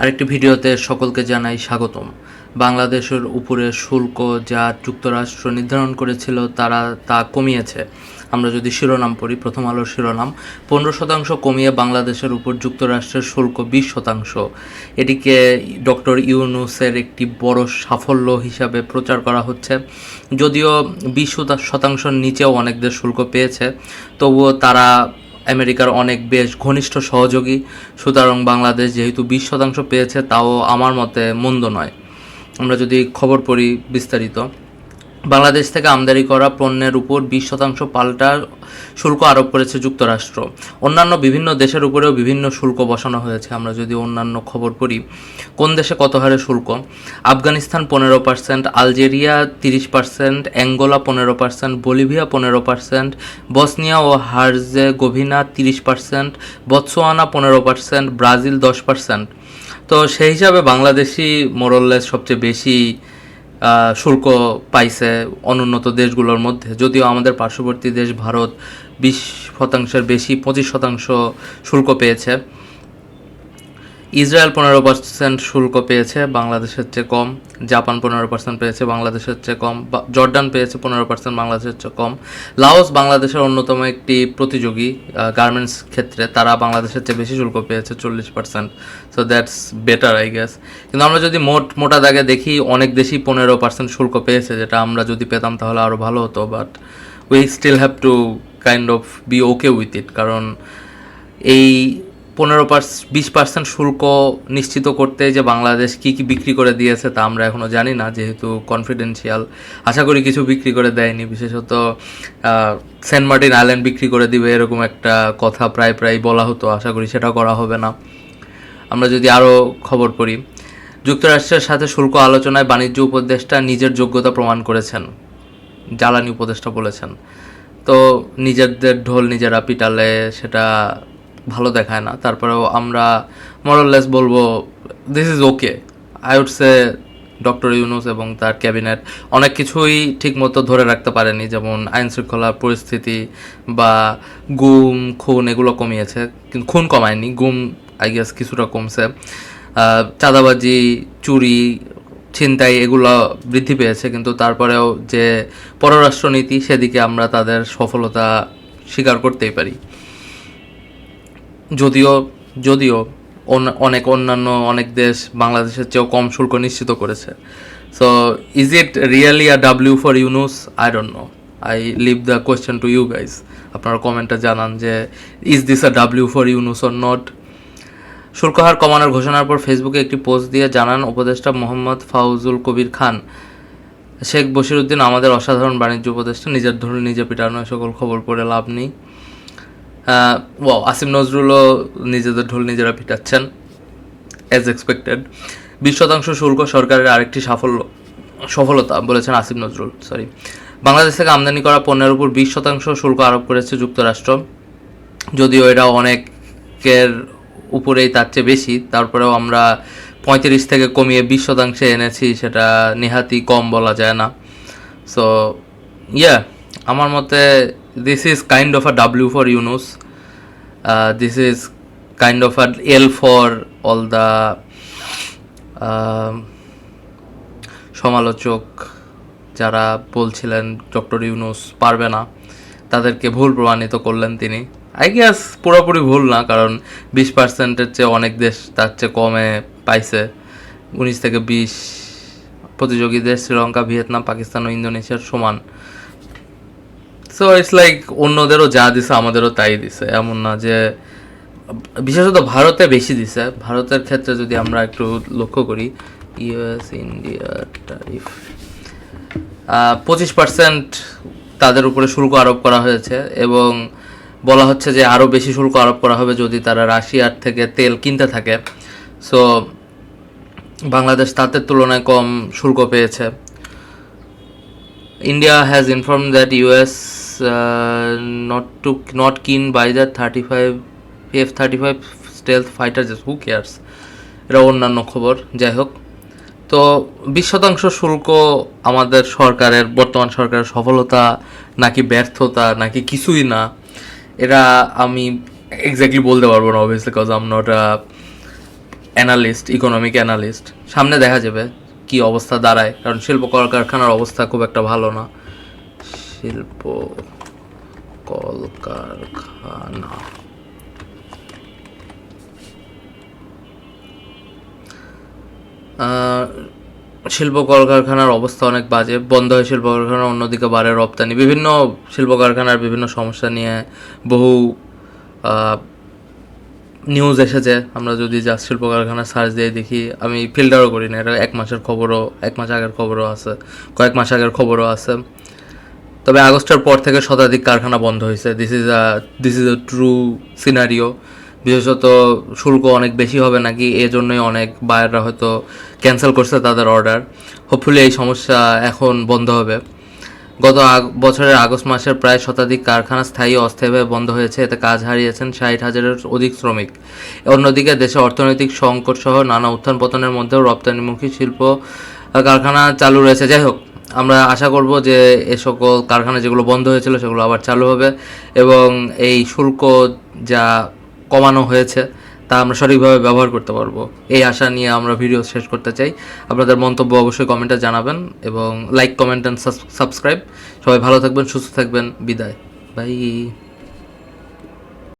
আরেকটি ভিডিওতে সকলকে জানাই স্বাগতম। বাংলাদেশের উপরে শুল্ক যা যুক্তরাষ্ট্র নির্ধারণ করেছিল তারা তা কমিয়েছে। আমরা যদি শিরোনাম পড়ি, প্রথম আলোর শিরোনাম, পনেরো শতাংশ কমিয়ে বাংলাদেশের উপর যুক্তরাষ্ট্রের শুল্ক বিশ শতাংশ। এটিকে ডক্টর ইউনুসের একটি বড় সাফল্য হিসাবে প্রচার করা হচ্ছে। যদিও বিশ শতাংশের নিচেও অনেক দেশ শুল্ক পেয়েছে, তবুও তারা আমেরিকার অনেক বেশ ঘনিষ্ঠ সহযোগী। সুতরাং বাংলাদেশ যেহেতু বিশ শতাংশ পেয়েছে, তাও আমার মতে মন্দ নয়। আমরা যদি খবর পড়ি বিস্তারিত। বাংলাদেশ থেকে আমদানি করা পণ্যের উপর বিশ শতাংশ পাল্টা শুল্ক আরোপ করেছে যুক্তরাষ্ট্র। অন্যান্য বিভিন্ন দেশের উপরেও বিভিন্ন শুল্ক বসানো হয়েছে। আমরা যদি অন্যান্য খবর পড়ি কোন দেশে কত হারে শুল্ক? আফগানিস্তান পনেরো পার্সেন্ট, আলজেরিয়া তিরিশ পার্সেন্ট, অ্যাঙ্গোলা পনেরো পার্সেন্ট, বলিভিয়া পনেরো পার্সেন্ট, বসনিয়া ও হার্জে হার্জেগোভিনা তিরিশ পার্সেন্ট, বৎসোয়ানা পনেরো পার্সেন্ট, ব্রাজিল দশ পার্সেন্ট। তো সেই হিসাবে বাংলাদেশি মোরললেস সবচেয়ে বেশি শুল্ক পাইছে অনুন্নত দেশগুলোর মধ্যে। যদিও আমাদের পার্শ্ববর্তী দেশ ভারত বিশ শতাংশের বেশি, পঁচিশ শতাংশ শুল্ক পেয়েছে। ইসরায়েল পনেরো পার্সেন্ট শুল্ক পেয়েছে, বাংলাদেশের চেয়ে কম, জাপান পনেরো পার্সেন্ট পেয়েছে, বাংলাদেশের চেয়ে কম জর্ডান পেয়েছে পনেরো পার্সেন্ট বাংলাদেশের চেয়ে কম। লাওস বাংলাদেশের অন্যতম একটি প্রতিযোগী গার্মেন্টস ক্ষেত্রে, তারা বাংলাদেশের চেয়ে বেশি শুল্ক পেয়েছে, চল্লিশ percent so that's better I guess কিন্তু আমরা যদি মোট, মোটা দাগে দেখি, অনেক দেশই পনেরো পার্সেন্ট শুল্ক পেয়েছে, যেটা আমরা যদি পেতাম তাহলে আরও ভালো হতো but we still have to kind of be okay with it কারণ এই পনেরো পার্স বিশ পার্সেন্ট শুল্ক নিশ্চিত করতে যে বাংলাদেশ কি কি বিক্রি করে দিয়েছে তা আমরা এখনও জানি না, যেহেতু কনফিডেন্সিয়াল আশা করি কিছু বিক্রি করে দেয়নি, বিশেষত সেন্ট মার্টিন আইল্যান্ড বিক্রি করে দিবে এরকম একটা কথা প্রায় প্রায় বলা হতো, আশা করি সেটা করা হবে না। আমরা যদি আরও খবর পড়ি, যুক্তরাষ্ট্রের সাথে শুল্ক আলোচনায় বাণিজ্য উপদেষ্টা নিজের যোগ্যতা প্রমাণ করেছেন, জ্বালানি উপদেষ্টা বলেছেন। তো নিজেদের ঢোল নিজেরা পিটালে সেটা ভালো দেখায় না। তারপরেও আমরা মরললেস বলব this is okay I would say doctor Yunus এবং তার ক্যাবিনেট অনেক কিছুই ঠিকমতো ধরে রাখতে পারেনি। যেমন আইন শৃঙ্খলা পরিস্থিতি বা গুম, খুন এগুলো কমিয়েছে। কিন্তু খুন কমায়নি, গুম আই গেস কিছুটা কমছে। চাঁদাবাজি, চুরি, ছিনতাই এগুলো বৃদ্ধি পেয়েছে। কিন্তু তারপরেও যে পররাষ্ট্রনীতি, সেদিকে আমরা তাদের সফলতা স্বীকার করতেই পারি। যদিও যদিও অনেক অন্যান্য, অনেক দেশ বাংলাদেশের চেয়েও কম শুল্ক নিশ্চিত করেছে। So is it really a W for Yunus I don't know I leave the question to you guys আপনারা কমেন্টে জানান যে is this a W for Yunus or not শুল্ক হার কমানোর ঘোষণার পর ফেসবুকে একটি পোস্ট দিয়ে জানান উপদেষ্টা মোহাম্মদ ফাউজুল কবির খান। শেখ বশিরউদ্দিন আমাদের অসাধারণ বাণিজ্য উপদেষ্টা, নিজের ধরুন, নিজে পিটানো সকল খবর পড়ে লাভ নেই। ও আসিম নজরুলও নিজেদের ঢোল নিজেরা পিটাচ্ছেন অ্যাজ এক্সপেক্টেড বিশ শতাংশ শুল্ক সরকারের আরেকটি সাফল্য, সফলতা বলেছেন আসিফ নজরুল সরি বাংলাদেশ থেকে আমদানি করা পণ্যের উপর বিশ শতাংশ শুল্ক আরোপ করেছে যুক্তরাষ্ট্র, যদিও এটা অনেকের উপরেই তার চেয়ে বেশি, তারপরেও আমরা পঁয়ত্রিশ থেকে কমিয়ে বিশ শতাংশে এনেছি, সেটা নেহাতি কম বলা যায় না। সো ইয়া আমার মতে this is kind of a W for Yunus this is kind of a L for all the সমালোচক যারা বলছিলেন ডক্টর ইউনুস পারবে না, তাদেরকে ভুল প্রমাণিত করলেন তিনি। আই গেস পুরোপুরি ভুল না, কারণ বিশ পার্সেন্টের চেয়ে অনেক দেশ তার চেয়ে কমে পাইছে। উনিশ থেকে বিশ প্রতিযোগী দেশ, শ্রীলঙ্কা, ভিয়েতনাম, পাকিস্তান ও ইন্দোনেশিয়ার সমান। সো ইটস লাইক অন্যদেরও যা দিছে আমাদেরও তাই দিছে। এমন না যে বিশেষত ভারতে বেশি দিছে। ভারতের ক্ষেত্রে যদি আমরা একটু লক্ষ্য করি ইউএস ইন্ডিয়া টারিফ পঁচিশ পার্সেন্ট তাদের উপরে শুল্ক আরোপ করা হয়েছে এবং বলা হচ্ছে যে আরও বেশি শুল্ক আরোপ করা হবে যদি তারা রাশিয়ার থেকে তেল কিনতে থাকে। সো বাংলাদেশ তাদের তুলনায় কম শুল্ক পেয়েছে। Has informed that US uh, not to, not keen by the 35 F-35 stealth fighter jets. Who cares? এটা অন্যান্য খবর, যাই হোক তো বিশ শতাংশ শুল্ক আমাদের সরকারের, বর্তমান সরকারের সফলতা, নাকি ব্যর্থতা, নাকি কিছুই না এটা আমি এক্স্যাক্টলি বলতে পারব না obviously cause I'm not analyst economic analyst সামনে দেখা যাবে কি অবস্থা দাঁড়ায়, কারণ শিল্প কলকারখানার অবস্থা খুব একটা ভালো না শিল্প, কলকারখানা। শিল্প কলকারখানার অবস্থা অনেক বাজে। বন্ধ হয় শিল্প কারখানা অন্যদিকে বাড়ে রপ্তানি। বিভিন্ন শিল্প কারখানার বিভিন্ন সমস্যা নিয়ে বহু নিউজ এসেছে। আমরা যদি জাস্ট শিল্প কারখানা সার্চ দিয়ে দেখি, আমি ফিল্টারও করি না। এটা এক মাসের খবরও, এক মাস আগের খবরও আছে। কয়েক মাস আগের খবরও আছে। তবে আগস্টের পর থেকে শতাধিক কারখানা বন্ধ হয়েছে। This is a this is a true scenario বিশেষত শুল্ক অনেক বেশি হবে নাকি, এজন্যই অনেক বায়াররা হয়তো ক্যান্সেল করছে তাদের অর্ডার হোপফুলি এই সমস্যা এখন বন্ধ হবে। গত বছরের আগস্ট মাসের প্রায় শতাধিক কারখানা স্থায়ী অস্থায়ীভাবে বন্ধ হয়েছে। এতে কাজ হারিয়েছেন ষাট হাজারের অধিক শ্রমিক। অন্যদিকে দেশে অর্থনৈতিক সংকট সহ নানা উত্থান পতনের মধ্যেও রপ্তানিমুখী শিল্প কারখানা চালু রয়েছে। যাই হোক আমরা আশা করব যে এ সকল কারখানা যেগুলো বন্ধ হয়েছিল সেগুলো আবার চালু হবে এবং এই শুল্ক যা কমানো হয়েছে তা আমরা সঠিকভাবে ব্যবহার করতে পারব। এই আশা নিয়ে আমরা ভিডিও শেষ করতে চাই। আপনাদের মন্তব্য অবশ্যই কমেন্টে জানাবেন এবং লাইক, কমেন্ট অ্যান্ড সাবস্ক্রাইব। সবাই ভালো থাকবেন, সুস্থ থাকবেন। বিদায়। বাই।